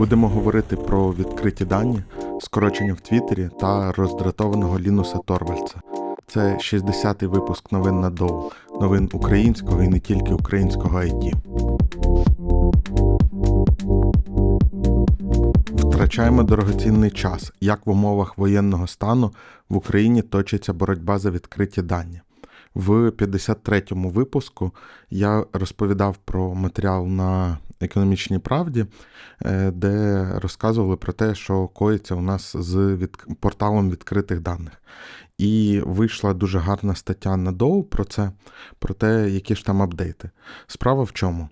Будемо говорити про відкриті дані, скорочення в Твіттері та роздратованого Лінуса Торвальца. Це 60-й випуск новин на Доу, новин українського і не тільки українського IT. Втрачаємо дорогоцінний час, як в умовах воєнного стану в Україні точиться боротьба за відкриті дані. В 53-му випуску я розповідав про матеріал на економічній правді, е, де розказували про те, що коїться у нас з порталом відкритих даних. І вийшла дуже гарна стаття на Доу про це, про те, які ж там апдейти. Справа в чому?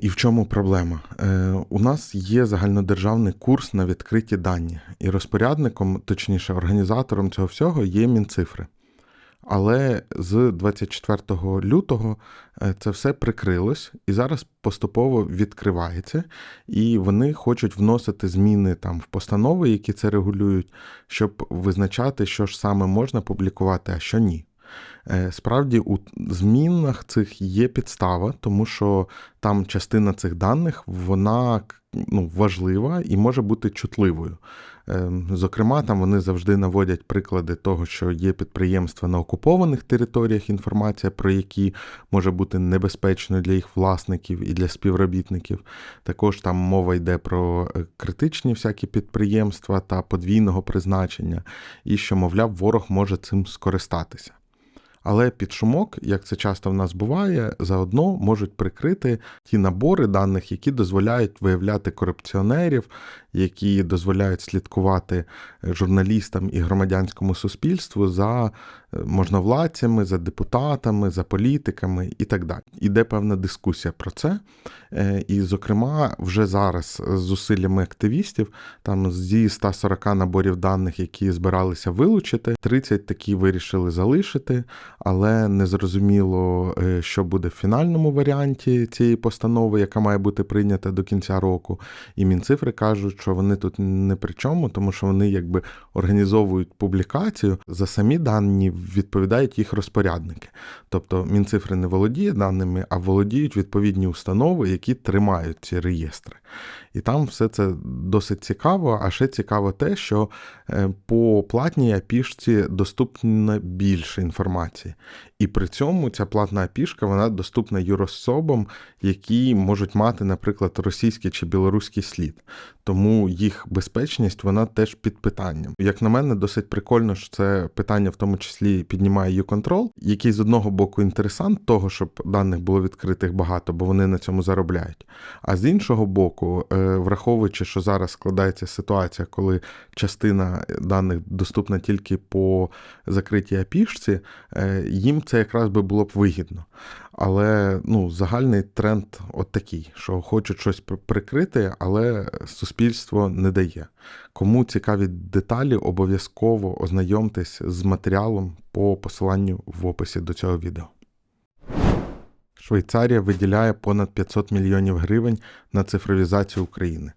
І в чому проблема? Е, У нас є загальнодержавний курс на відкриті дані, і розпорядником, точніше, організатором цього всього є Мінцифри. Але з 24 лютого е, це все прикрилось і зараз поступово відкривається, і вони хочуть вносити зміни там в постанови, які це регулюють, щоб визначати, що ж саме можна публікувати, а що ні. Е, Справді у змінах цих є підстава, тому що там частина цих даних вона ну, важлива і може бути чутливою. Е, Зокрема, там вони завжди наводять приклади того, що є підприємства на окупованих територіях, інформація про які може бути небезпечною для їх власників і для співробітників. Також там мова йде про е, критичні всякі підприємства та подвійного призначення, і що, мовляв, ворог може цим скористатися. Але під шумок, як це часто в нас буває, заодно можуть прикрити ті набори даних, які дозволяють виявляти корупціонерів, які дозволяють слідкувати журналістам і громадянському суспільству за е, можновладцями, за депутатами, за політиками і так далі. Іде певна дискусія про це. Е, І, зокрема, вже зараз з зусиллями активістів, там зі 140 наборів даних, які збиралися вилучити, 30 такі вирішили залишити, але не зрозуміло, е, що буде в фінальному варіанті цієї постанови, яка має бути прийнята до кінця року. І Мінцифри кажуть, що вони тут не при чому, тому що вони якби організовують публікацію. За самі дані відповідають їх розпорядники. Тобто Мінцифри не володіє даними, а володіють відповідні установи, які тримають ці реєстри. І там все це досить цікаво. А ще цікаво те, що е, по платній апішці доступна більше інформації. І при цьому ця платна апішка вона доступна юрособам, які можуть мати, наприклад, російський чи білоруський слід. Тому їх безпечність вона теж під питанням. Як на мене, досить прикольно, що це питання в тому числі піднімає YouControl, який з одного боку інтересант того, щоб даних було відкритих багато, бо вони на цьому заробляють. А з іншого боку, е, враховуючи, що зараз складається ситуація, коли частина даних доступна тільки по закритій апішці, е, їм це якраз би було б вигідно. Але ну, загальний тренд от такий, що хочуть щось прикрити, але суспільство не дає. Кому цікаві деталі, обов'язково ознайомтесь з матеріалом по посиланню в описі до цього відео. Швейцарія виділяє понад 500 мільйонів гривень на цифровізацію України.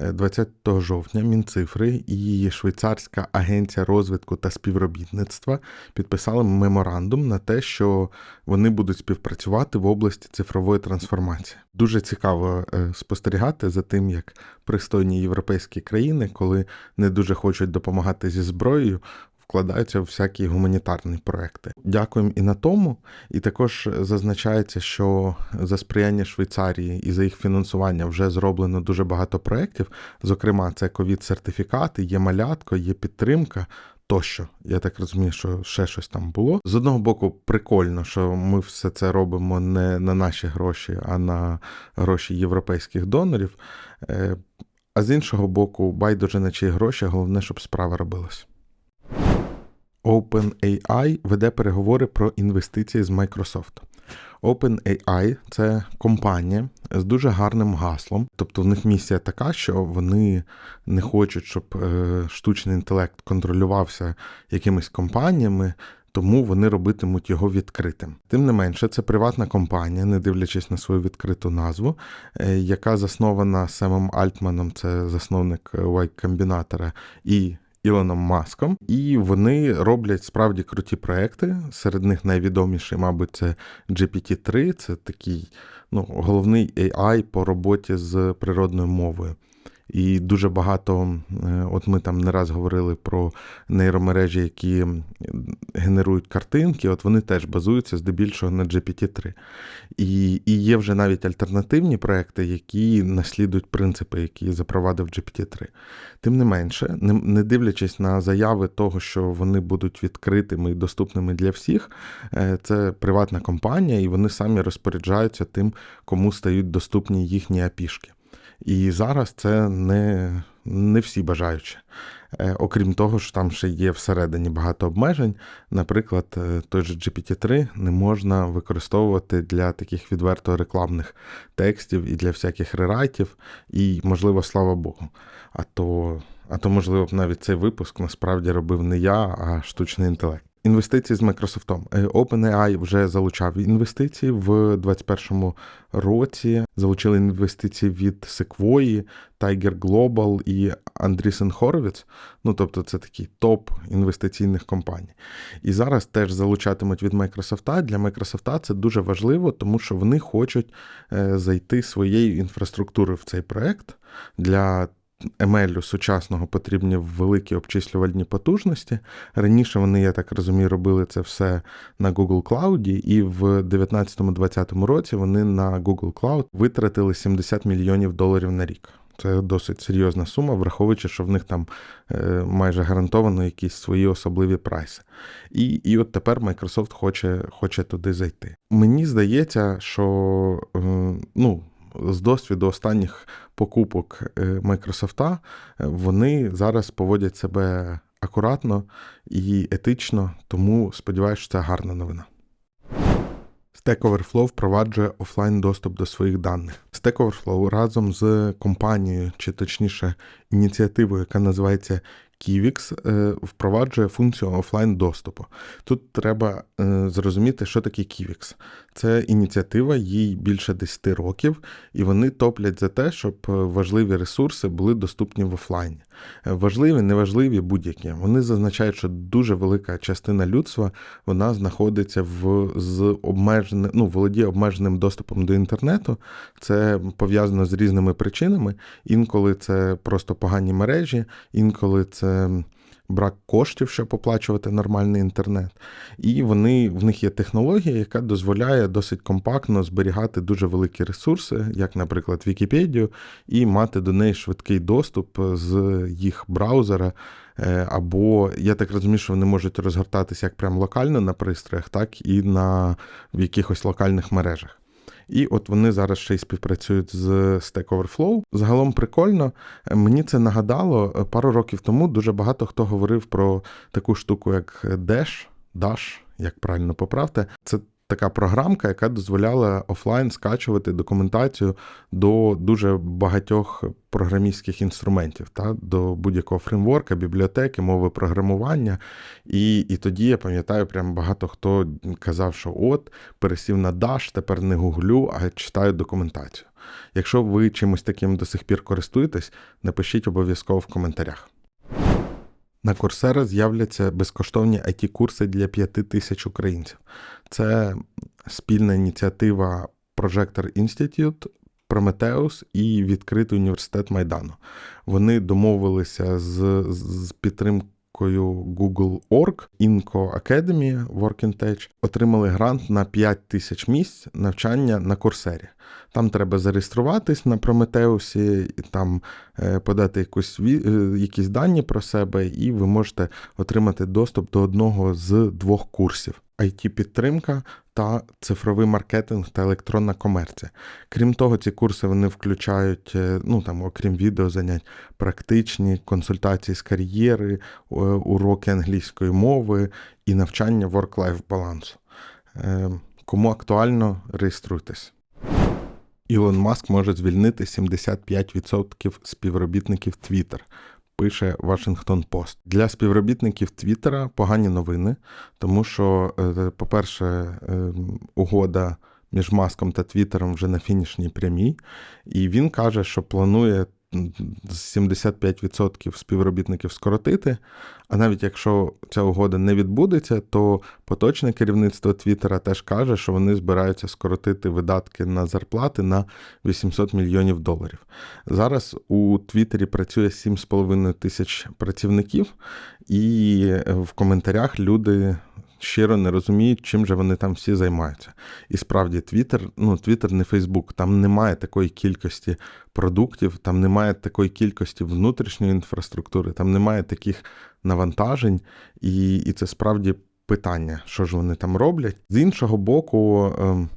Е, 20 жовтня Мінцифри і швейцарська агенція розвитку та співробітництва підписали меморандум на те, що вони будуть співпрацювати в області цифрової трансформації. Дуже цікаво е, спостерігати за тим, як пристойні європейські країни, коли не дуже хочуть допомагати зі зброєю, вкладаються в всякі гуманітарні проекти. Дякуємо і на тому. І також зазначається, що за сприяння Швейцарії і за їх фінансування вже зроблено дуже багато проєктів. Зокрема, це ковід-сертифікати, є малятко, є підтримка. Тощо, я так розумію, що ще щось там було. З одного боку, прикольно, що ми все це робимо не на наші гроші, а на гроші європейських донорів. Е, А з іншого боку, байдуже на чиї гроші, головне, щоб справа робилась. OpenAI веде переговори про інвестиції з Microsoft. OpenAI – це компанія з дуже гарним гаслом. Тобто в них місія така, що вони не хочуть, щоб е, штучний інтелект контролювався якимись компаніями. Тому вони робитимуть його відкритим. Тим не менше, це приватна компанія, не дивлячись на свою відкриту назву, е, яка заснована Семом Альтманом, це засновник Y Combinator, і Ілоном Маском, і вони роблять справді круті проекти. Серед них найвідоміший, мабуть, це GPT-3, це такий ну, головний AI по роботі з природною мовою. І дуже багато, е, от ми там не раз говорили про нейромережі, які генерують картинки, от вони теж базуються здебільшого на GPT-3. І і є вже навіть альтернативні проекти, які наслідують принципи, які запровадив GPT-3. Тим не менше, не, дивлячись на заяви того, що вони будуть відкритими і доступними для всіх, е, це приватна компанія, і вони самі розпоряджаються тим, кому стають доступні їхні апішки. І зараз це не не всі бажаючі. Е, окрім того, що там ще є всередині багато обмежень. Наприклад, е, той же GPT-3 не можна використовувати для таких відверто рекламних текстів і для всяких рерайтів, і, можливо, слава Богу. А то, а то, можливо, б навіть цей випуск насправді робив не я, а штучний інтелект. Інвестиції з Microsoft. Е, OpenAI вже залучав інвестиції в 2021 році. Залучили інвестиції від Sequoia, Tiger Global і Andreessen Horowitz. Ну тобто, це такий топ інвестиційних компаній. І зараз теж залучатимуть від Microsoft. Для Microsoft це дуже важливо, тому що вони хочуть е, зайти своєю інфраструктурою в цей проект для ML сучасного потрібні великі обчислювальні потужності. Раніше вони, я так розумію, робили це все на Google Cloud, і в 2019-2020 році вони на Google Cloud витратили 70 мільйонів доларів на рік. Це досить серйозна сума, враховуючи, що в них там е, майже гарантовано якісь свої особливі прайси. І і от тепер Microsoft хоче хоче туди зайти. Мені здається, що е, ну, з досвіду останніх покупок е, Microsoft, е, вони зараз поводять себе акуратно і етично, тому сподіваюся, що це гарна новина. Stack Overflow впроваджує офлайн доступ до своїх даних. Stack Overflow разом з компанією, чи точніше ініціативою, яка називається Kivix е, впроваджує функцію офлайн доступу. Тут треба е, зрозуміти, що таке Kivix. Це ініціатива, їй більше 10 років, і вони топлять за те, щоб важливі ресурси були доступні в офлайні. Важливі, неважливі будь-які. Вони зазначають, що дуже велика частина людства вона знаходиться в з обмеженим, ну, володіє обмеженим доступом до інтернету. Це пов'язано з різними причинами. Інколи це просто погані мережі, інколи це брак коштів, щоб оплачувати нормальний інтернет. І вони, в них є технологія, яка дозволяє досить компактно зберігати дуже великі ресурси, як, наприклад, Вікіпедію, і мати до неї швидкий доступ з їх браузера. Е, або я так розумію, що вони можуть розгортатися як прямо локально на пристроях, так і на в якихось локальних мережах. І от вони зараз ще й співпрацюють з Stack Overflow. Загалом прикольно. Мені це нагадало е, пару років тому. Дуже багато хто говорив про таку штуку, як Dash, Dash, як правильно поправте. Це така програмка, яка дозволяла офлайн скачувати документацію до дуже багатьох програмістських інструментів, та, до будь-якого фреймворка, бібліотеки, мови програмування. І і тоді я пам'ятаю, прям багато хто казав, що от пересів на Dash, тепер не гуглю, а читаю документацію. Якщо ви чимось таким до сих пір користуєтесь, напишіть обов'язково в коментарях. На Coursera з'являться безкоштовні it курси для 5 тисяч українців. Це спільна ініціатива Projector Institute, Prometheus і відкритий університет Майдану. Вони домовилися з, з підтримкою Google.org, Inco Academy, Work Tech, отримали грант на 5 тисяч місць навчання на Курсері. Там треба зареєструватись на Прометеусі, там е, подати якусь, е, якісь дані про себе, і ви можете отримати доступ до одного з двох курсів. It підтримка та цифровий маркетинг та електронна комерція. Крім того, ці курси вони включають, е, ну там, окрім відеозанять, практичні консультації з кар'єри, уроки англійської мови і навчання work-life балансу. Кому актуально, реєструйтесь. Ілон Маск може звільнити 75% співробітників Twitter, пише Washington Post. Для співробітників Твіттера погані новини, тому що, е, по-перше, е, угода між Маском та Твіттером вже на фінішній прямій, і він каже, що планує 75% співробітників скоротити. А навіть якщо ця угода не відбудеться, то поточне керівництво Твіттера теж каже, що вони збираються скоротити видатки на зарплати на 800 мільйонів доларів. Зараз у Твіттері працює 7,5 тисяч працівників, і в коментарях люди щиро не розуміють, чим же вони там всі займаються. І справді, Твіттер, ну, Твіттер не Фейсбук, там немає такої кількості продуктів, там немає такої кількості внутрішньої інфраструктури, там немає таких навантажень, і, і це справді питання, що ж вони там роблять. З іншого боку, ем,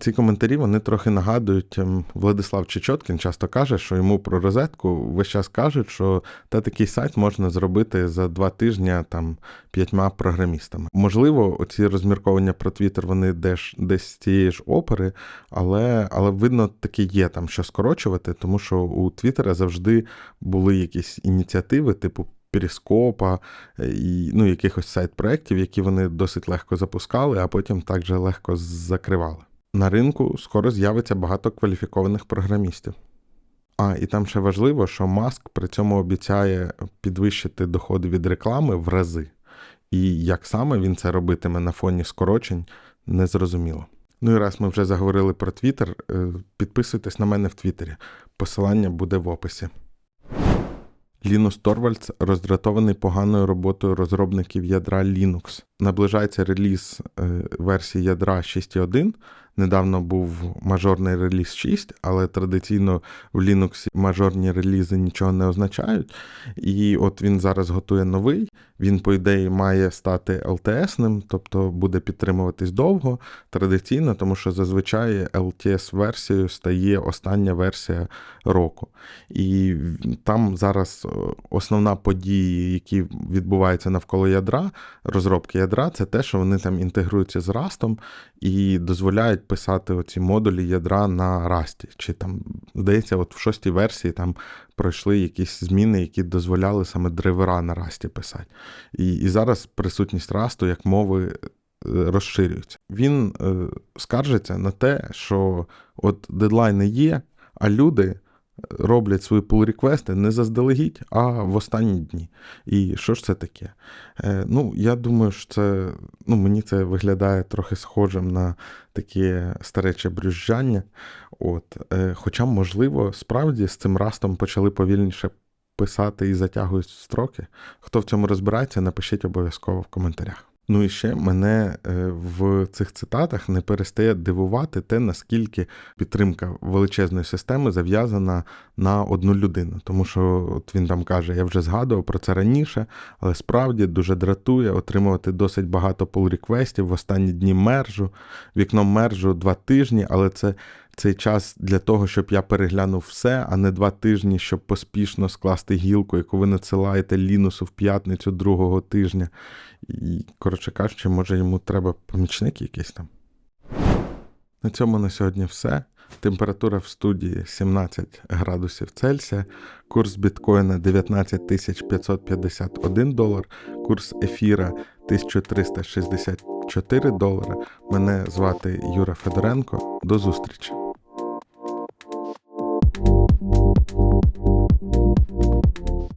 ці коментарі вони трохи нагадують. ем, Владислав Чечоткін часто каже, що йому про розетку весь час кажуть, що та такий сайт можна зробити за два тижні там п'ятьма програмістами. Можливо, оці розмірковання про Твіттер вони десь, десь з цієї ж опери, але, але видно, таки є там що скорочувати, тому що у Твіттера завжди були якісь ініціативи, типу. Періскопа і ну, якихось сайт-проєктів, які вони досить легко запускали, а потім також легко закривали. На ринку скоро з'явиться багато кваліфікованих програмістів. А, і там ще важливо, що Маск при цьому обіцяє підвищити доходи від реклами в рази. І як саме він це робитиме на фоні скорочень, незрозуміло. Ну і раз ми вже заговорили про Твіттер, е, підписуйтесь на мене в Твіттері. Посилання буде в описі. Лінус Торвальдс роздратований поганою роботою розробників ядра Linux. Наближається реліз е, версії ядра 6.1. Недавно був мажорний реліз 6, але традиційно в Linux мажорні релізи нічого не означають. І от він зараз готує новий. Він, по ідеї, має стати LTS-ним, тобто буде підтримуватись довго, традиційно, тому що зазвичай LTS-версією стає остання версія року. І там зараз основна подія, які відбуваються навколо ядра, розробки ядра, це те, що вони там інтегруються з Rust і дозволяють писати оці модулі ядра на расті. Чи там, здається, от в шостій версії там пройшли якісь зміни, які дозволяли саме драйвера на расті писати. І, і зараз присутність расту як мови е, розширюється. Він е, скаржиться на те, що от дедлайни є, а люди роблять свої pull-реквести не заздалегідь, а в останні дні. І що ж це таке? Е, ну, я думаю, що це ну, мені це виглядає трохи схожим на таке старече брюзжання. От, е, Хоча, можливо, справді з цим растом почали повільніше писати і затягують строки. Хто в цьому розбирається, напишіть обов'язково в коментарях. Ну і ще мене е, в цих цитатах не перестає дивувати те, наскільки підтримка величезної системи зав'язана на одну людину. Тому що от він там каже: я вже згадував про це раніше, але справді дуже дратує отримувати досить багато pull-реквестів в останні дні мержу, вікно мержу два тижні, але це. Цей час для того, щоб я переглянув все, а не два тижні, щоб поспішно скласти гілку, яку ви надсилаєте Лінусу в п'ятницю другого тижня. І, коротше кажучи, може йому треба помічник якийсь там. На цьому на сьогодні все. Температура в студії 17 градусів Цельсія, курс біткоїна 19 551 долар, курс ефіра 1364 долара. Мене звати Юра Федоренко. До зустрічі!